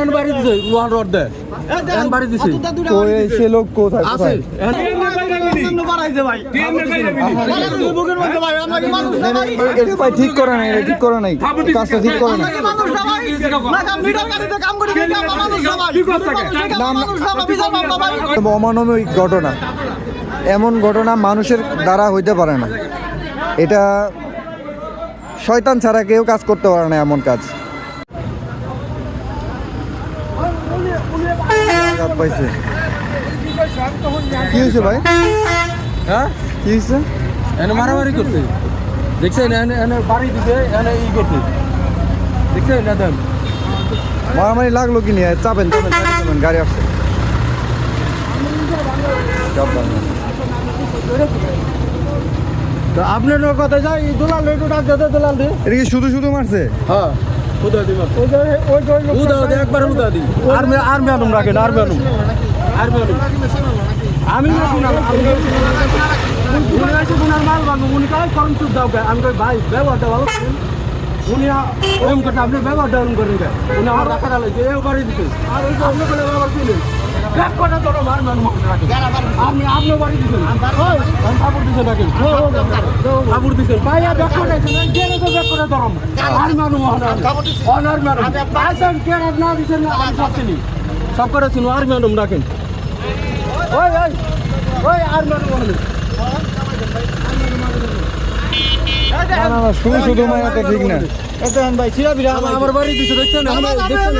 N বাড়ি দিছে লোহার রড দে। এন বাড়ি দিছে। কই সে লোক কোথায়? আছে। ভাই ঠিক করে নাই ঠিক করে নাই। কাজটা ঠিক করে নাই। অমানবিক ঘটনা। এমন ঘটনা মানুষের দ্বারা হইতে পারে না। এটা শয়তান ছাড়া কেউ কাজ করতে পারে না এমন কাজ। পাইছে? কি হয়েছে ভাই? হ্যাঁ? কি হয়েছে এনে মারামারি করছে। দেখছেন এনে এনে বাড়ি দিছে এনে ই করছে। দেখছেন না দেন? মারামারি লাগল কি নিয়ে? চাপেন চাপেন চাপেন, গাড়ি আসছে। তো আপনার কথা যাই দোলাল একটু ডাক দে দোলাল দে। এটা কি শুধু শুধু মারছে? হ্যাঁ। উদা দি মার উদা দি একবার উদা দি। আর্মি আনুম রাখেন আর্মি আনুম আর্মি আনুম আমি না শুনাম উনি আছে গুনার মাল বানু উনি কাজ করুন চুপ দাও গে। আমি ভাই ব্যবহারটা ভালো করেন। উনি ওরম করতে আপনি ব্যবহারটা ওরম করেন উনি আমার রাখা ডালে যে বাড়ি দিতে আর ওই আপনি ব্যবহার করলেন ব্যাক করে ধরো মার মান মুখ আপনি আপনি বাড়ি গেলে তো ধরো আর মানু অনার না দিছেন না আমি সব চিনি সব করে চিনো আর ম্যাডাম রাখেন ওই ওই ওই আর ম্যাডাম শুধু শুধু মারাটা ঠিক না। আমার বাড়ি দিছে দেখছেন? আমরা দেখছেন?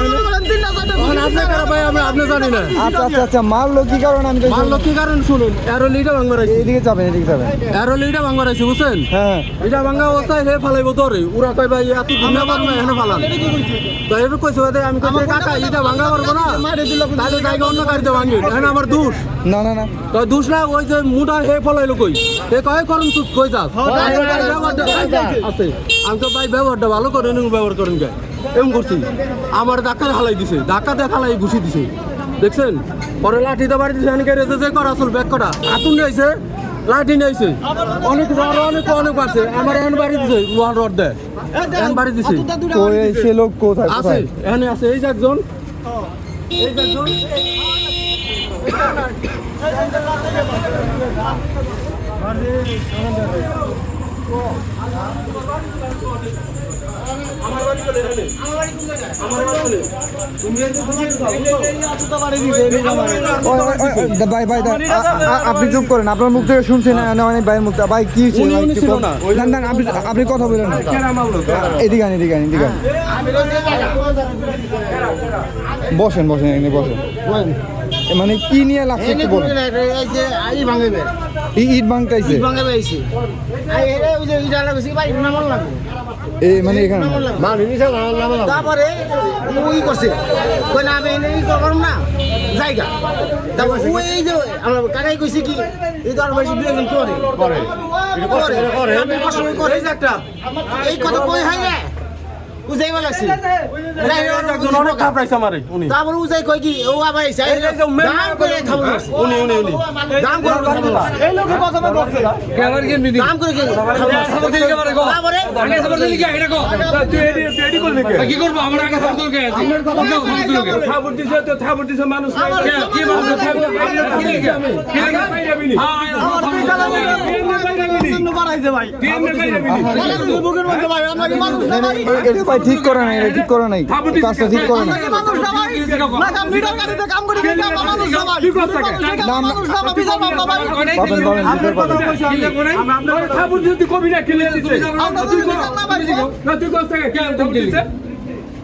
এখন আপনি কারা ভাই আমি আপনি জানি না। আচ্ছা আচ্ছা আচ্ছা মারলো কি কারণ আমি তো মারলো কি কারণ শুনুন এরো লিটা ভাঙবার আইছে এইদিকে যাবেন এদিকে যাবেন। এরো লিটা ভাঙবার আইছে বুঝছেন? হ্যাঁ। এটা ভাঙা অবস্থায় হে ফালাইবো তোরে। উরা কই ভাই এত দুনিয়া পার না এখানে ফালান। তো এর কইছে ভাই আমি কইছে কাকা এটা ভাঙা পারব না। তাহলে জায়গা অন্য গাড়িতে ভাঙিন এখন আমার দোষ। না না না। তো দোষ না ওই যে মুটা হে ফলাইলো কই? হে কয় করুন চুপ কই যাস? আছে। আমি তো ভাই ব্যবহারটা ভালো করেন ব্যবহার করেন কে এমন করছি আমার ধাক্কা হালাই দিছে ধাক্কা দিয়ে হালাই ঘুষি দিছে দেখছেন পরে লাঠি দা বাড়ি দিছে এনকে রেজে যে কর আসল ব্যাক করা আতুন নিয়েছে লাঠি নিয়েছে অনেক রড অনেক অনেক আছে আমার এন বাড়ি দিছে লোহার রড দেয় এন বাড়ি দিছে কই সে লোক কোথায় আছে এখানে আছে এই যে একজন এই একজন আমার বাড়ি চলে আমার বাড়ি চলে তুমি ভাই ভাই আপনি চুপ করেন আপনার মুখ থেকে শুনছি না অনেক ভাইয়ের মুখ। ভাই কি না। আপনি আপনি কথা বলেন এদিকে আন এদিকে আন এদিকে আন। বসেন বসেন এখানে বসেন। মানে কি নিয়ে লাগছে একটু বলেন। ই- ইট ভাঙতাইছে এই মানে এখানে? না। তারপরে ওই করছে। কই না আমি এই করলাম না। জায়গা। তারপর ওই এই যে আমার কাকাই কইছে কি এই আর বেশি দুই একজন করে। করে। করে কষ্ট করে একটা এই কথা কই হয় না উজাইবা লাগছে যাই হোক, একজন অনেক কাপড়াইছে আমারে উনি তারপরে উজাই কই কি ও আবার আইছে মেন দাম করে খাব উনি উনি উনি দাম করে খাব এই লোকে কথা বলছে কেমন কি মিনি দাম করে খাব লাগছে। তারপরে তুই এডি তুই এডি করলি কে কি করব আমরা আগে সাপোর্ট করে আছি থাবর দিছে তো দিছে মানুষ কে কি মানুষ ভাই ঠিক করে নাই ঠিক করে নাই কাজটা ঠিক করে নাই আমরা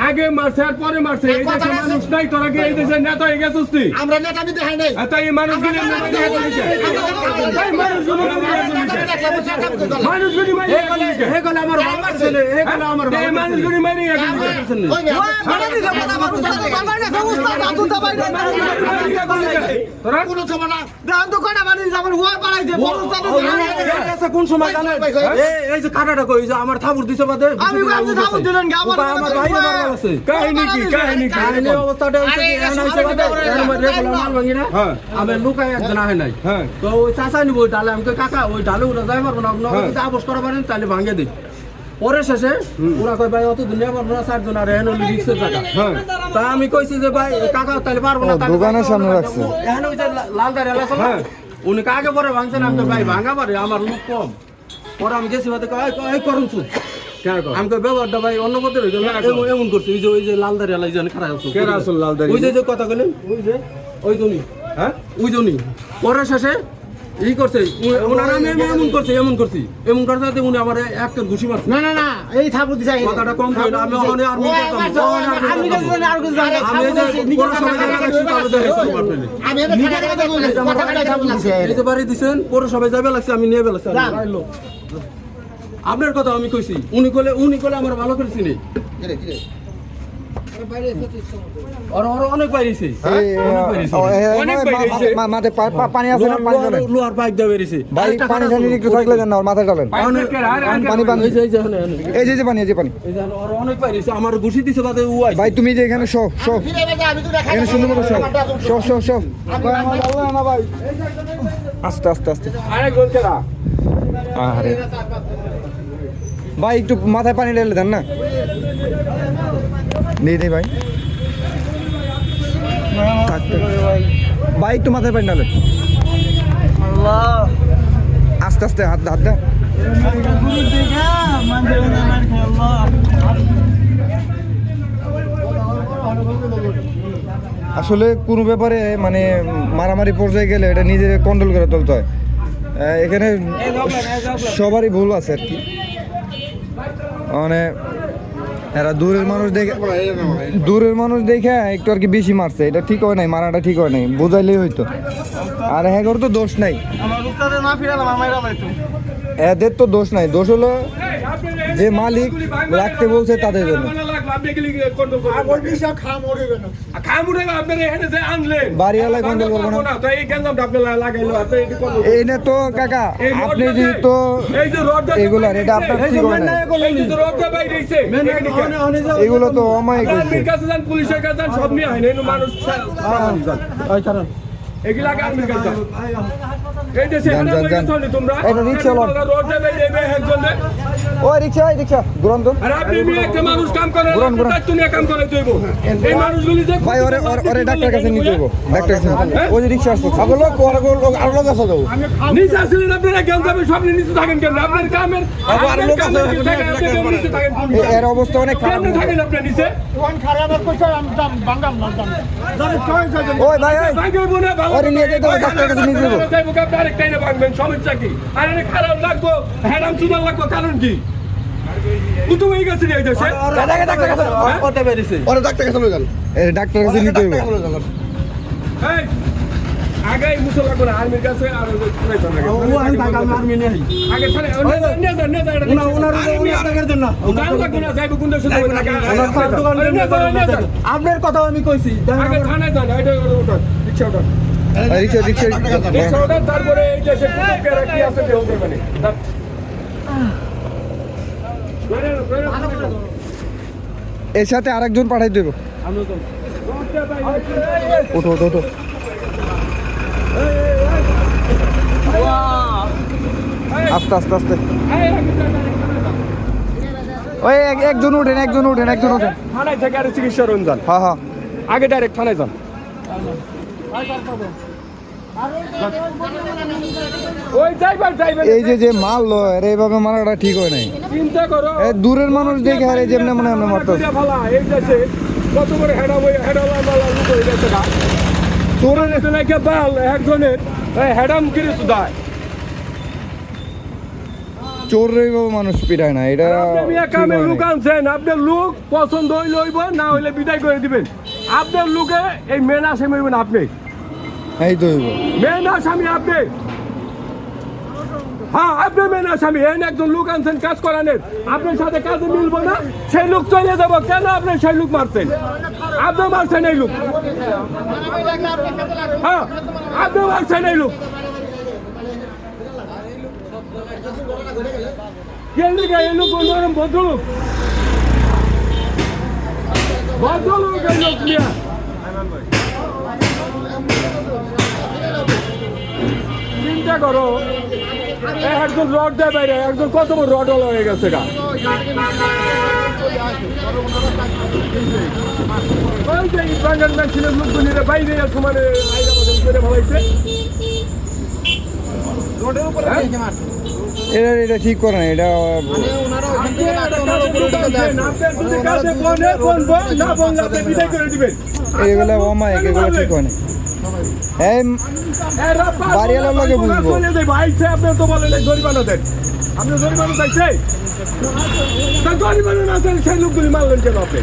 আগে মারছে আর পরে মারছে। এই দেশে মানুষ নাই তোরা কি এই দেশে নেতা হয়ে গেছিস তুই? আমরা নেতা আমি দেখাই নাই। এত এই মানুষগুলি মানুষগুলি মারি হেগলে আমার বাবার ছেলে হেগলে আমার এই মানুষগুলি মারি এখন তোরা কোন সময় না। দাম তো কটা বাড়ি যাবার হুয়া পাড়াইছে বড় আচ্ছা, কোন সময় জানেন? এই- যে কাটাটা কই? যে আমার থাবুর দিছে বাদে। আমি থাবুর দিলেন? আমার- আমার ভাই আছে কাহিনী কি? কাহিনী কি? কাহিনী অবস্থাটা হচ্ছে কি, এখন হচ্ছে বাদে, এখন মাল ভাঙি না। হ্যাঁ। আমি লুকাই একজন আহে নাই। হ্যাঁ। তো ওই চাচা নিবো ওই ডালে, আমি কাকা, ওই ডালে উঠে যাই পারব না, আপনারা হ্যাঁ। যদি আপোস করা পারেন, তাহলে ভাঙিয়ে দিই। পরে শেষে ওরা কয় ভাই অত দুনিয়া পারব না চারজন আর এহেন রিক্সের টাকা হ্যাঁ। তা আমি কইছি যে ভাই কাকা তাহলে পারব না দোকানের সামনে রাখছে। এখন ওই যে লাল দাঁড়িয়ে আছে না, হ্যাঁ। উনি কাকে পরে ভাঙছেন আমি ভাই ভাঙা পারে আমার লোক কম। পরে আমি গেছি "এই, এই করুন আমি ব্যবহারটা ভাই অন্য পথে রইল এমন- এমন করছে ওই যে ওই যে লাল আলাই জানি খারাপ কেরা আসল লাল ওই যে যে কথা বলেন ওই যে ওই জনি হ্যাঁ? ওই জনি পরে শেষে ই করছে ওনারা আমি আমি এমন করছে এমন করছি। এমন করছে উনি আমার একটা ঘুষি মারছে। না না না এই থাপুর দিছে কথাটা কম কই না আমি ওখানে আর ওই একবার আমি কাছে আর কিছু জানি আমি এই যে পৌরসভায় জায়গা রাখছি, তাহলে দেখে শুরু আমি এবার খাটা খাটা কথা কথা থাপুর এই যে বাড়ি দিছেন পৌরসভায় যাবে লাগছে আমি নিয়ে বেলাছি আপনার কথা আমি কইছি উনি কলে উনি কলে আমার ভালো করে চিনি ওর ওর অনেক বাইরেছে এই, ও, এ, এ, অনেক মা- বাইরে হইছে। মা- মাঠে পা- পা- পানি আছে না পানি লোহার পাইপ দিয়ে বেরিয়েছে ভাই পানি ঢালেন একটু থাকলে দেন না মাথায় ঢালেন পানি পানি এই যে এই যে পানি এই পানি অনেক আমার ঘুষি দিছে তাতে উ ভাই তুমি যে এখানে সুন্দর মতো শো আস্তে আস্তে আস্তে আরে ভাই একটু মাথায় পানি ঢেলে দেন না? দিয়ে দিই ভাই। ভাই একটু মাথায় পানি ঢালেন। আস্তে আস্তে হাত হাত দে। আসলে কোনো ব্যাপারে মানে মারামারি পর্যায়ে গেলে এটা নিজের কন্ট্রোল করে তুলতে হয়। এখানে সবারই ভুল আছে আর কি। মানে এরা দূরের মানুষ দেখে দূরের মানুষ দেখে একটু আর কি বেশি মারছে। এটা ঠিক হয় নাই মারাটা ঠিক হয় নাই বোঝাইলেই হইতো। আর হ্যাঁ তো দোষ নাই। এদের তো দোষ নাই দোষ হলো যে মালিক রাখতে বলছে তাদের জন্য। না তো কাকা আপনি যদি তো এগুলার এটা আপনার হয় না এগুলো তো অমায়িক পুলিশের কাছে সব নিয়ে হয় না, এগুলো মানুষ আর্মির কাছে যান। এই যান। চলে তোমরা এটা। রোডে বেরিয়ে একজনে ওই রিক্সা ওই রিক্সা দুরন্ত আর আপনি একটা মানুষ কাম করে ঘুরান, ঘুরান। দায়িত্ব কাম করে দেবো। এই মানুষগুলি যে ভাই ওরে ওরে- ওরে ডাক্তার কাছে নিতে যাব। ডাক্তার কাছে ওই যে রিক্সা আসছে আগলো পরে আর লোক আছে যাব নিচে আসলেন আপনারা কেন যাবেন সব নিচে থাকেন কেন? আপনার কামের আপনার কামের নিচে থাকেন, আপনি কেন? নিচে থাকেন এর অবস্থা অনেক খারাপ। কেমনে থাকেন আপনি নিচে? ওই ভাই ওই ভাঙবে ভালো ওরে নিয়ে যেতে হবে, ডাক্তারের কাছে নিয়ে যাব। ভাঙবেন সমস্যা কি? আর খারাপ লাগবো হ্যারাম সুদার লাগবো কারণ কি? হয়ে গেছে এই দেশে। ডাক্তার কাছে যান। ডাক্তার কাছে নিতে এই, আগে আর্মির কাছে আর আগে। ও আমি আর্মি নেই আগে লাগবো না, যাইবো কোন দেশে যাইবো না, ওনার দোকান। আপনার কথা আমি কইছি। আগে থানায় যান, এটা উঠান, তারপরে এই দেশে কোন কেরা কি আছে কেউ করবে না। এর সাথে আরেকজন পাঠাই দেব। ওঠো ওঠো ওঠো। আস্তে আস্তে আস্তে। ওই এক- একজন উঠেন একজন উঠেন একজন উঠেন থানায় থেকে আরে চিকিৎসা রঞ্জন। হ্যাঁ হ্যাঁ। আগে ডাইরেক্ট থানায় যান। এই যে যে মারলো এইভাবে মারাটা ঠিক হয় নাই। চিন্তা করো। দূরের মানুষ দেখে আরে যেমনে মনে মারতো। এই দেশে কত করে হেডা বই হেডালা মালা লুকো হয়ে গেছে গা। চোরের তো নাকি বাল একজনের হেডাম কিরে সুদায় চোর এইভাবে মানুষ পিটায় না এটা কামে। লোক আনছেন আপনার লোক পছন্দ হইলে হইব না হইলে বিদায় করে দিবেন। আপনার লোকে এই মেন হইবেন আপনি। এই তো হইব। মেন আসামি আপনি? হ্যাঁ আপনি মেন আসামি এন একজন লোক আনছেন, কাজ করানের। আপনার সাথে কাজে না, সেই লোক চলে যাব। কেন আপনি সেই লোক মারছেন? আপনি মারছেন এই লোক। হ্যাঁ আপনি মারছেন এই লোক। ভদ্রলোক। ভদ্রলোক লোক চিন্তা করো। এ একজন রড দেয় বাইরে একজন কত বড় রড হয়ে গেছে গা। ওই যে ইটভাঙ্গার মেশিনের লোকগুলিরে বাইরে আছে মানে আইরা বদল করে ভাবাইছে রোডের উপরে এটা এটা ঠিক করে না এটা এগুলো অমায়িক এগুলো ঠিক হয় না এই বাড়িওয়ালার লগে বুঝব। আপনি তো বলেন জরিমানা দেন আপনি জরিমানা চাইছে তা জরিমানা না দেন সেই লোকগুলি মারলেন কেন আপনি?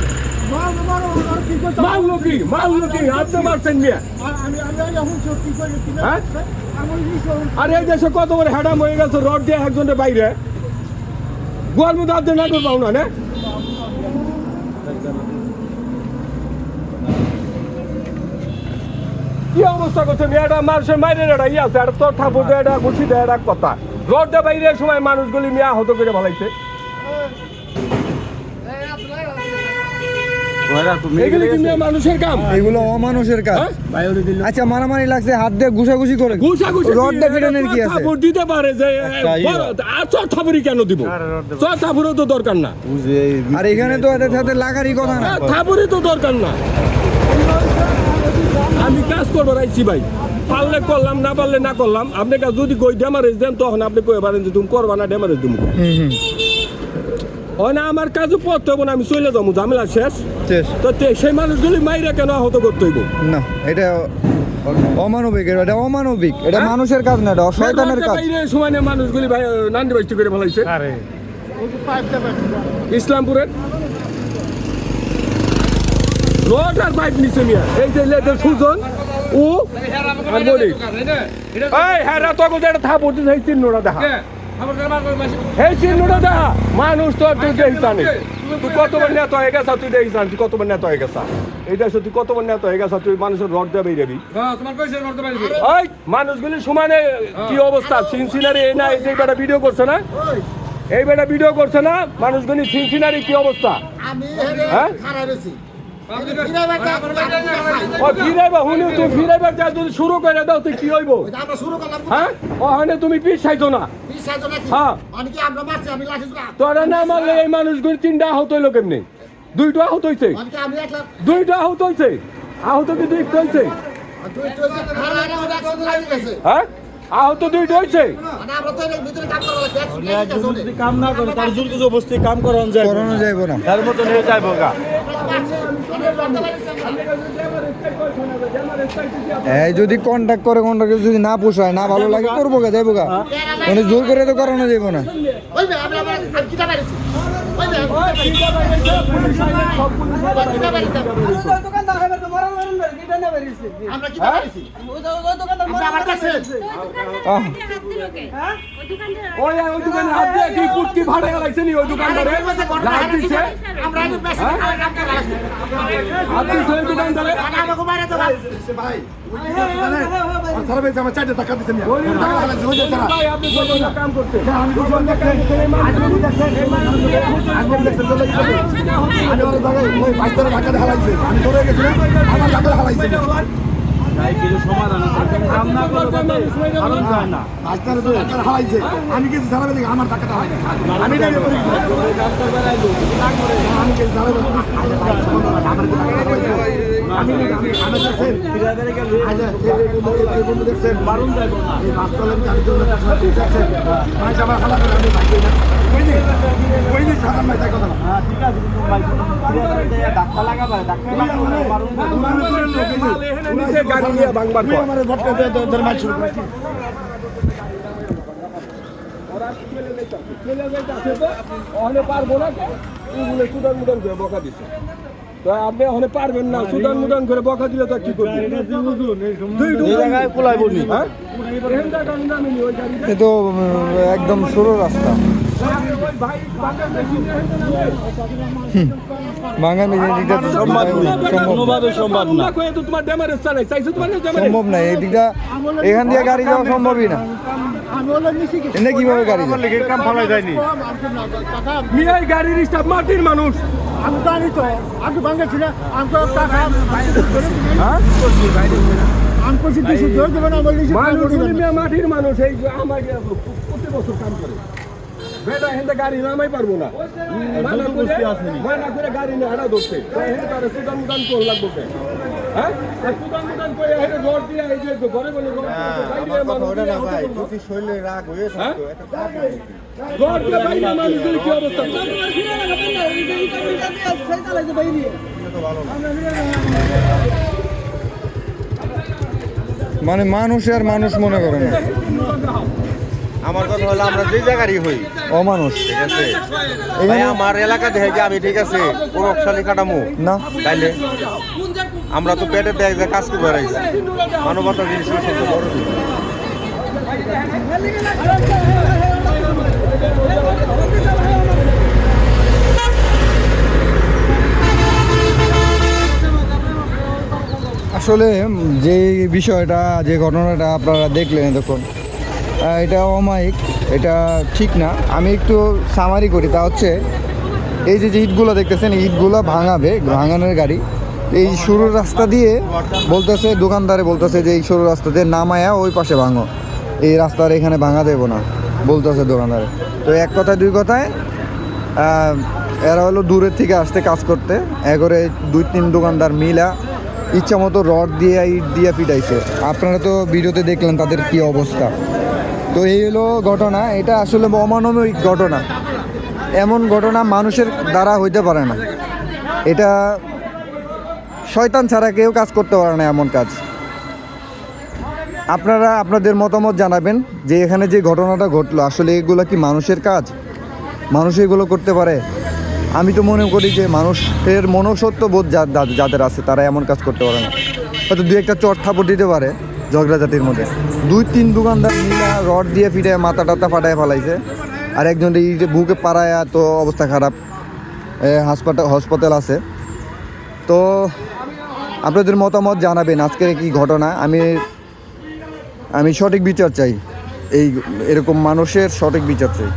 মারলো কি? মারলো কি? আপনি মারছেন নিয়ে। হ্যাঁ? আর এই দেশে কত বড় হ্যাডাম হয়ে গেছে রড দিয়ে একজনের বাইরে। গোয়ার মধ্যে আপনি না না? কি অবস্থা করছে? মেয়েটা মানুষের মাইরে এটা ইয়ে আছে একটা তোর ঠাকুর দেয় এটা ঘুষি দেয় এটা কথা। রড দিয়ে বাইরে সময় মানুষগুলি মেয়া হত করে ভালাইছে। মানুষের কাম? এগুলো অমানুষের কাজ। হ্যাঁ? আচ্ছা মারামারি লাগছে হাত দিয়ে ঘুষাঘুষি করে। ঘুষাঘুষি রড দিয়ে ফিটানোর কি আছে? দিতে পারে যে আর চর থাপুরি কেন দিব? চর থাপুরও তো দরকার না। আর এখানে তো এদের সাথে লাগারই কথা না থাপুরি তো দরকার না। আমি কাজ করব রাইছি ভাই। পারলে করলাম না পারলে না করলাম। আপনি কাজ যদি কই ড্যামারেজ দেন তখন আপনি কই পারেন যে তুমি করবা না ড্যামারেজ দিব হয় না আমার কাজে পড়তে হবে না আমি চলে যাব ঝামেলা শেষ। তো সেই মানুষগুলি মাইরে কেন আহত করতে হইব? না এটা অমানবিক এটা অমানবিক এটা হ্যাঁ? মানুষের কাজ না এটা শয়তানের কাজ। সময় মানুষগুলি ভাই নান্দি বাইস্তি করে ফেলাইছে। ইসলামপুরের? আর পাইপ নিচে নিয়ে এই যে লেদের সুজন ও আর বলি এই হ্যাঁ তখন এটা থাপ উঠতে সেই চিহ্নটা দেখা। এই চিহ্নটা দেখা। মানুষ তো তুই দেখিস জানিস তুই কতবার নেতা হয়ে গেছা তুই দেখিস জানিস তুই কতবার নেতা হয়ে গেছা। এই দেশে তুই কতবার নেতা হয়ে গেছা তুই মানুষের রড দিয়ে বেরিয়ে যাবি। ওই মানুষগুলি সমানে কি অবস্থা? সিনসিনারি এই না এই যে বেটা ভিডিও করছে না? এই বেটা ভিডিও করছে না মানুষগুলি সিনসিনারি কি অবস্থা? হ্যাঁ? ফিরাইবা হুনি তুমি ফিরাইবার যা যদি শুরু করে দাও তুই কি হইব? হ্যাঁ? তুমি পিছ চাইছো না? হ্যাঁ। তোরা না মারলে এই মানুষগুলি তিনটা আহত হইল কেমনি? দুইটা আহত হইছে? দুইটা আহত হইছে? আহত কি দুইটা হইছে? হ্যাঁ? আহত দুইটা হইছে যদি কাম না করে তার জোর কিছু অবস্থায় কাম করানো যায় করানো যাইব না। তার মতো নিয়ে যাইব গা। এই যদি কন্ট্যাক্ট করে কন্ট্যাক্ট যদি না পোষায় না ভালো লাগে করব গা যাইবো গা। মানে জোর করে তো করানো যাইব না। আহ, ভাই আপনি কাম করতে। করে কারণ যায় না। আমি কিছু দেখি আমার টাকাটা হয় আমি আমি কিছু জানাবে ওখানে পারব না ওগুলো সুদান মুদান বকা দিছে। তো আপনি ওখানে পারবেন না সুদান মুদান করে বকা দিলে তো কি করবেন জায়গায় হ্যাঁ? এ তো একদম সরু রাস্তা। ওই ভাই বাংলার মেশিন এখান থেকে নামে। বাঙালি দিকটা সম্ভব সম্ভব কোনোভাবে সম্ভব না। তোমার ড্যামারেজ চালাই চাইছো তোমার সম্ভব না এই দিকটা এখান দিয়ে গাড়ি যাওয়া সম্ভবই না এনে কীভাবে গাড়ি যায়? কাম ফালাই যায়নি মিয়াই গাড়ির স্টাফ মাটির মানুষ আমি জানি তো আমি ভাঙেছি না আমি তো টাকা হ্যাঁ আমি করছি দিছি ধরে দেবেন আমার লিখে মানুষ হলে মিয়া মাটির মানুষ এই আমার প্রতি বছর কাম করে বেটা হেন্দে গাড়ি নামাই পারব না। মানা করে মানা করে গাড়ি না হারা ধরছে। হেন্দে তার সুদান মুদান লাগবো হ্যাঁ? সুদান মুদান করে হেন্দে জোর দিয়ে এই যে ঘরে বলে জোর দিয়ে মানুষ দিয়ে হতে শরীরে রাগ হয়ে? জোর দিয়ে বাইরে মানুষগুলি কি অবস্থা? মানে মানুষ আর মানুষ মনে করে না। আমার কথা হলো আমরা যে জায়গারই হই। অমানুষ। ঠিক আছে? ভাই আমার এলাকা দেখে যে আমি ঠিক আছে? প্রভাবশালী কাটামো না। তাইলে আমরা তো পেটে দেখ যে কাজ করে রাখছি মানবতা জিনিস সবচেয়ে বড় আসলে যে বিষয়টা যে ঘটনাটা আপনারা দেখলেন দেখুন আহ, এটা অমায়িক এটা ঠিক না। আমি একটু সামারি করি, তা হচ্ছে, এই যে যে ইটগুলো দেখতেছেন ইটগুলো ভাঙাবে, ভাঙানোর গাড়ি। এই সরু রাস্তা দিয়ে বলতেছে, দোকানদারে বলতেছে যে এই সরু রাস্তা দিয়ে নামায়া ওই পাশে ভাঙো। এই রাস্তার এখানে ভাঙা দেবো না, বলতেছে দোকানদারে। তো এক কথায়, দুই কথায় এরা হলো দূরের থেকে আসতে কাজ করতে। একরে দুই তিন দোকানদার মিলা ইচ্ছা মতো রড দিয়ে, ইট দিয়ে পিটাইছে। আপনারা তো ভিডিওতে দেখলেন তাদের কি অবস্থা। তো এই হলো ঘটনা, এটা আসলে অমানবিক ঘটনা। এমন ঘটনা মানুষের দ্বারা হইতে পারে না। এটা শয়তান ছাড়া কেউ কাজ করতে পারে না এমন কাজ। আপনারা আপনাদের মতামত জানাবেন যে এখানে যে ঘটনাটা ঘটলো, আসলে এগুলো কি মানুষের কাজ? মানুষ এগুলো করতে পারে? আমি তো মনে করি যে মানুষের মনসত্ব বোধ যাদের আছে, তারা এমন কাজ করতে পারে না। হয়তো দু একটা চট থাপড় দিতে পারে। ঝগড়া জাতির মধ্যে। দুই তিন দোকানদার মিলা রড দিয়ে ফিটে মাথা টাতা ফাটায় ফেলাইছে। আর একজন এই যে বুকে পাড়ায়, তো অবস্থা খারাপ। হাসপাতাল হসপিটাল আছে। তো আপনাদের মতামত জানাবেন আজকের কি ঘটনা। আমি আমি সঠিক বিচার চাই। এই এরকম মানুষের সঠিক বিচার চাই।